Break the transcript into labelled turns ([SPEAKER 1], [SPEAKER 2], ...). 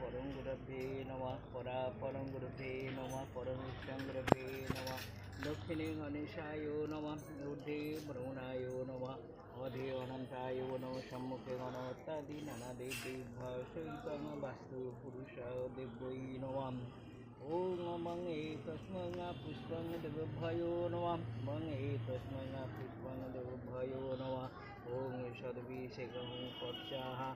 [SPEAKER 1] পরম গুরভে নমা পরা পরম গুরভে নমঃ পরমেশ্বর গুরভে নমা দক্ষিণে গণেশায় নমা ঊর্ধ্বে ভ্রমণায় নমা অধে অনন্তায় নমঃ সম্মুখে গণত্যাদি নানা দেবদেভ্য সহিতং বাস্তু পুরুষ দেব্যৈ নমঃ ॐ मं एकस्मं पुष्पं देवभयो नमः मं एकस्मं पुष्पं देवभयो नमः। ॐ सद्भिषेकं पक्षाः